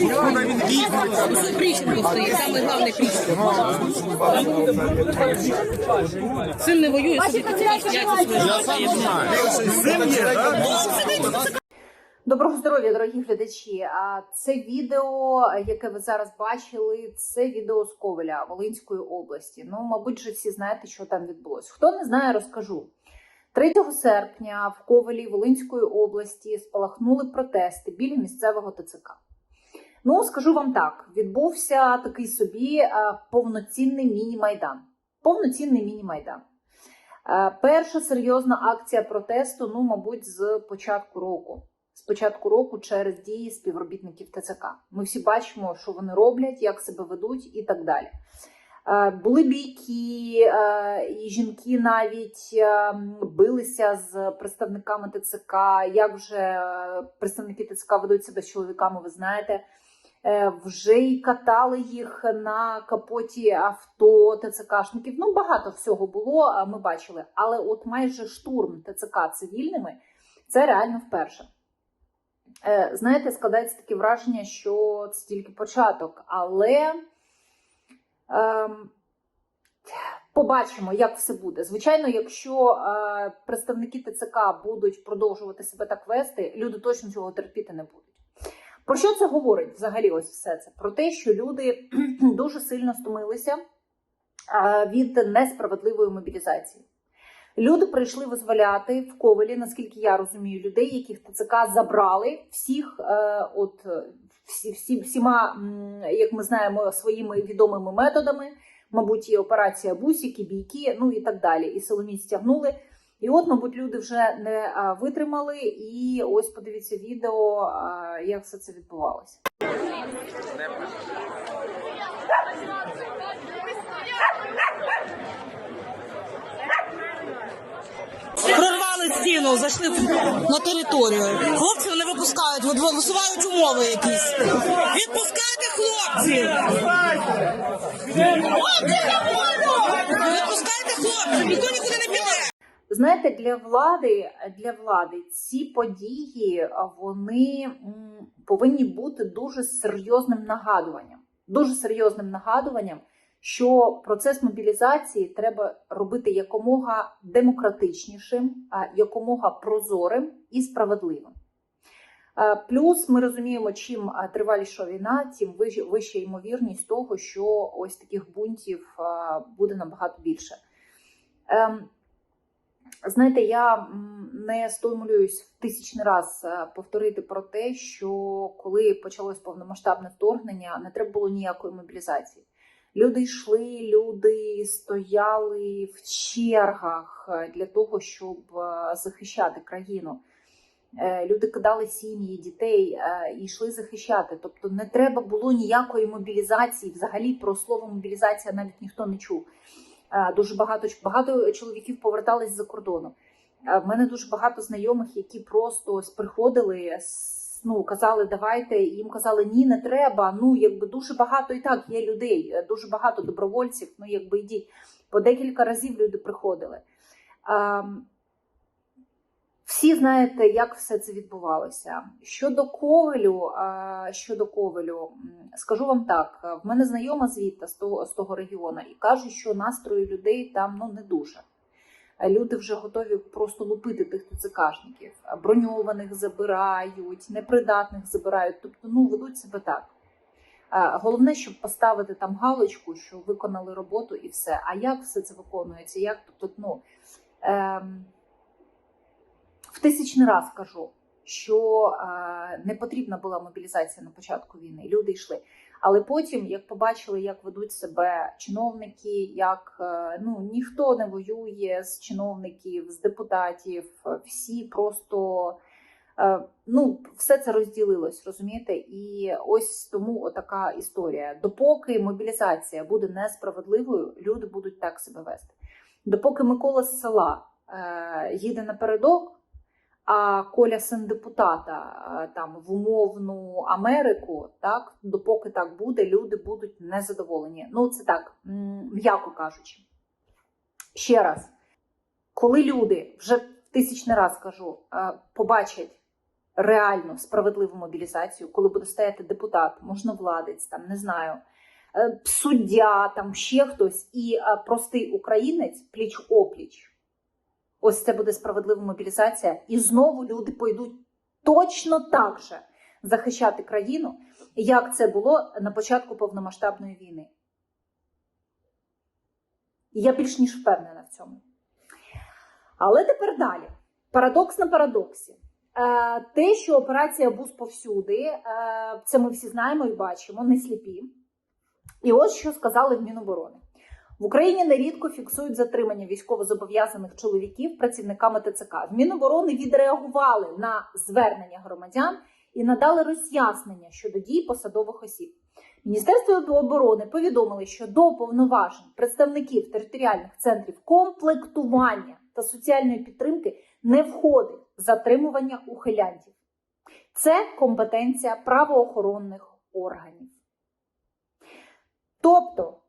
Прищенко. Син не воює, Доброго здоров'я, дорогі глядачі. А це відео, яке ви зараз бачили, це відео з Ковеля Волинської області. Ну, мабуть, же всі знаєте, що там відбулось. Хто не знає, розкажу. 3 серпня в Ковелі Волинської області спалахнули протести біля місцевого ТЦК. Ну, скажу вам так: відбувся такий собі е, повноцінний міні-майдан. Повноцінний міні-майдан. Е, Перша серйозна акція протесту, ну, мабуть, з початку року. З початку року через дії співробітників ТЦК. Ми всі бачимо, що вони роблять, як себе ведуть і так далі. Е, Були бійки, і жінки навіть билися з представниками ТЦК. Як вже представники ТЦК ведуть себе з чоловіками, ви знаєте. Е, Вже й катали їх на капоті авто ТЦКшників. Ну, багато всього було, ми бачили. Але от майже штурм ТЦК цивільними це реально вперше. Е, Знаєте, складається таке враження, що це тільки початок, але ем, побачимо, як все буде. Звичайно, якщо е, представники ТЦК будуть продовжувати себе так вести, люди точно цього терпіти не будуть. Про що це говорить взагалі? Ось все це? Про те, що люди дуже сильно стомилися від несправедливої мобілізації. Люди прийшли визволяти в Ковелі, наскільки я розумію, людей, яких ТЦК забрали всіх, е, от всі, всі, всіма, як ми знаємо, своїми відомими методами. Мабуть, і операція бусики, бійки, ну і так далі. І силоміць стягнули. І от, мабуть, люди вже не витримали. І ось подивіться відео, як все це відбувалося. Прорвали стіну, зайшли на територію. Хлопців не випускають, висувають умови якісь. Відпускайте хлопців! Відпускайте хлопців, ніхто нікуди. Знаєте, для влади, для влади ці події вони повинні бути дуже серйозним нагадуванням. Дуже серйозним нагадуванням, що процес мобілізації треба робити якомога демократичнішим, якомога прозорим і справедливим. Плюс ми розуміємо, чим триваліша війна, тим вища- ймовірність того, що ось таких бунтів буде набагато більше. Знаєте, я не стомлююсь в тисячний раз е, повторити про те, що коли почалось повномасштабне вторгнення, не треба було ніякої мобілізації. Люди йшли, люди стояли в чергах е, для того, щоб е, захищати країну. Люди кидали сім'ї, дітей і йшли захищати. Тобто не треба було ніякої мобілізації. Взагалі про слово мобілізація навіть ніхто не чув. Е, Дуже багато багато чоловіків повертались за кордону. Е, В мене дуже багато знайомих, які просто приходили, ну казали, давайте. Їм казали, ні, не треба. Ну якби дуже багато і так є людей, е, дуже багато добровольців. Ну якби йдіть. По декілька разів люди приходили. Всі знаєте, як все це відбувалося. Щодо ковелю, щодо ковелю, скажу вам так: в мене знайома звідти з того, з того регіону, і кажуть, що настрої людей там ну не дуже. Е, Люди вже готові просто лупити тих ТЦКшників. Броньованих забирають, непридатних забирають. Тобто, ну ведуть себе так. Е, Головне, щоб поставити там галочку, що виконали роботу і все. А як все це виконується? Як тобто, ну. Ем... Тисячний раз кажу, що е, не потрібна була мобілізація на початку війни. Люди йшли. Але потім, як побачили, як ведуть себе чиновники, як е, ну ніхто не воює з чиновників, з депутатів, всі просто е, ну все це розділилось, розумієте? І ось тому отака історія. Допоки мобілізація буде несправедливою, люди будуть так себе вести. Допоки Микола з села їде напередок. А Коля син депутата е, там в умовну Америку, так допоки так буде, люди будуть незадоволені. Ну це так, м'яко кажучи. Ще раз, коли люди вже тисячний раз кажу, е, побачать реально справедливу мобілізацію, коли буде стояти депутат, можновладець, там не знаю, е, суддя, там ще хтось, і простий українець пліч опліч. Ось це буде справедлива мобілізація, і знову люди пойдуть точно так же захищати країну, як це було на початку повномасштабної війни. Я більш ніж впевнена в цьому. Але тепер далі. Парадокс на парадоксі. Е, Те, що операція БУС повсюди, е, це ми всі знаємо і бачимо, не сліпі. І ось що сказали в Міноборони. В Україні нерідко фіксують затримання військовозобов'язаних чоловіків працівниками ТЦК. В Міноборони відреагували на звернення громадян і надали роз'яснення щодо дій посадових осіб. Міністерство оборони повідомили, що до повноважень представників територіальних центрів комплектування та соціальної підтримки не входить затримування ухилянтів. Це компетенція правоохоронних органів. Тобто,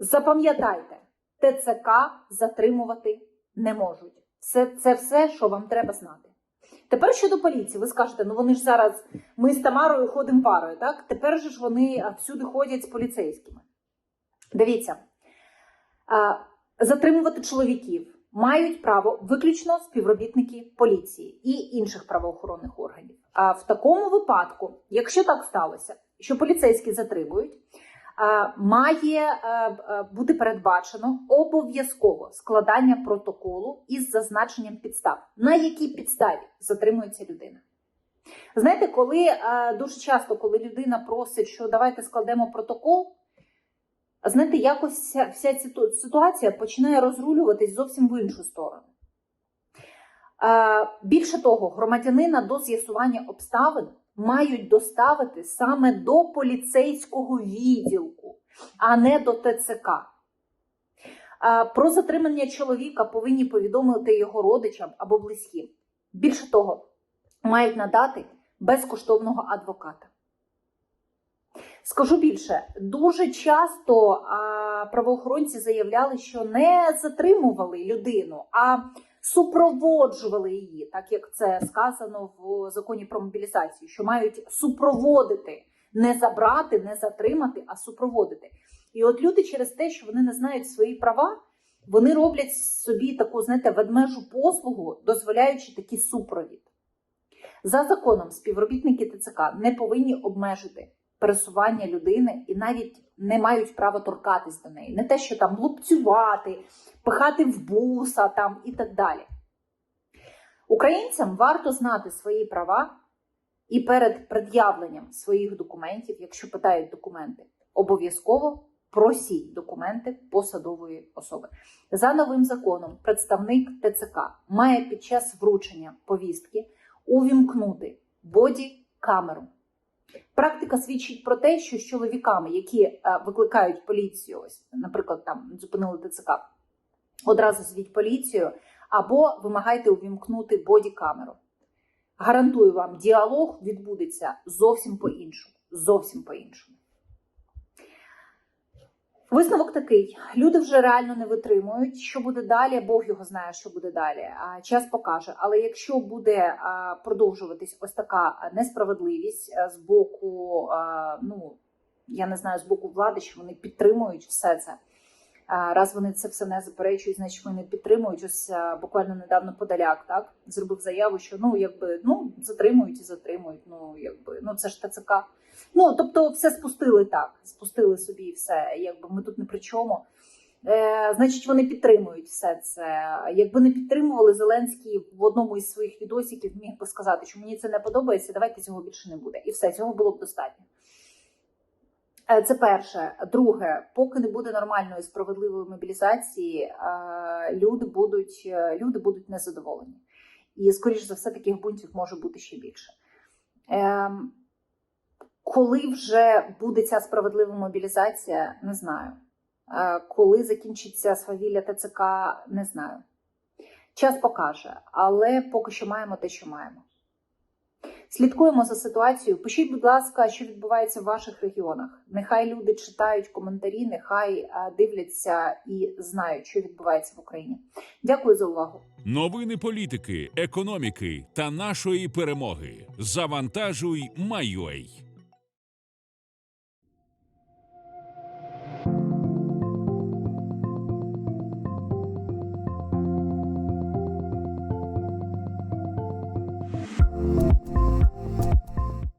запам'ятайте, ТЦК затримувати не можуть. Це, це все, що вам треба знати. Тепер щодо поліції, ви скажете, ну вони ж зараз, ми з Тамарою ходимо парою, так? Тепер же ж вони всюди ходять з поліцейськими. Дивіться, затримувати чоловіків мають право виключно співробітники поліції і інших правоохоронних органів. А в такому випадку, якщо так сталося, що поліцейські затримують, має а, а, бути передбачено обов'язково складання протоколу із зазначенням підстав, на якій підставі затримується людина. Знаєте, коли дуже часто, коли людина просить, що давайте складемо протокол, знаєте, якось вся, ця ситуація починає розрулюватись зовсім в іншу сторону. Е, Більше того, громадянина до з'ясування обставин мають доставити саме до поліцейського відділку, а не до ТЦК. Про затримання чоловіка повинні повідомити його родичам або близьким. Більше того, мають надати безкоштовного адвоката. Скажу більше, дуже часто правоохоронці заявляли, що не затримували людину, а супроводжували її, так як це сказано в законі про мобілізацію, що мають супроводити, не забрати, не затримати, а супроводити. І от люди через те, що вони не знають свої права, вони роблять собі таку, знаєте, ведмежу послугу, дозволяючи такий супровід. За законом співробітники ТЦК не повинні обмежити пересування людини і навіть не мають права торкатись до неї. Не те, що там лупцювати, пихати в буса там і так далі. Українцям варто знати свої права і перед пред'явленням своїх документів, якщо питають документи, обов'язково просіть документи посадової особи. За новим законом, представник ТЦК має під час вручення повістки увімкнути боді-камеру. Практика свідчить про те, що з чоловіками, які е, викликають поліцію, ось, наприклад, там зупинили ТЦК, одразу звіть поліцію або вимагайте увімкнути боді-камеру. Гарантую вам, діалог відбудеться зовсім по-іншому. Зовсім по-іншому. Висновок такий: люди вже реально не витримують. Що буде далі? Бог його знає, що буде далі. Час покаже. Але якщо буде продовжуватись ось така несправедливість з боку, ну я не знаю, з боку влади, що вони підтримують все це. Раз вони це все не заперечують, значить вони підтримують. Ось буквально недавно Подоляк так зробив заяву, що ну якби ну затримують і затримують. Ну якби ну це ж ТЦК. Ну, тобто, все спустили так, спустили собі все. Якби ми тут не при чому. Е, значить, вони підтримують все це. Якби не підтримували, Зеленський в одному із своїх відосиків міг би сказати, що мені це не подобається, давайте цього більше не буде. І все, цього було б достатньо. Е, Це перше. Друге, поки не буде нормальної справедливої мобілізації, е, люди будуть, е, люди будуть незадоволені. І, скоріш за все, таких бунтів може бути ще більше. Ем, коли вже буде ця справедлива мобілізація, не знаю. Коли закінчиться свавілля ТЦК, не знаю. Час покаже, але поки що маємо те, що маємо. Слідкуємо за ситуацією. Пишіть, будь ласка, що відбувається в ваших регіонах. Нехай люди читають коментарі, нехай е, дивляться і знають, що відбувається в Україні. Дякую за увагу. Новини політики, економіки та нашої перемоги. Завантажуй, Майой.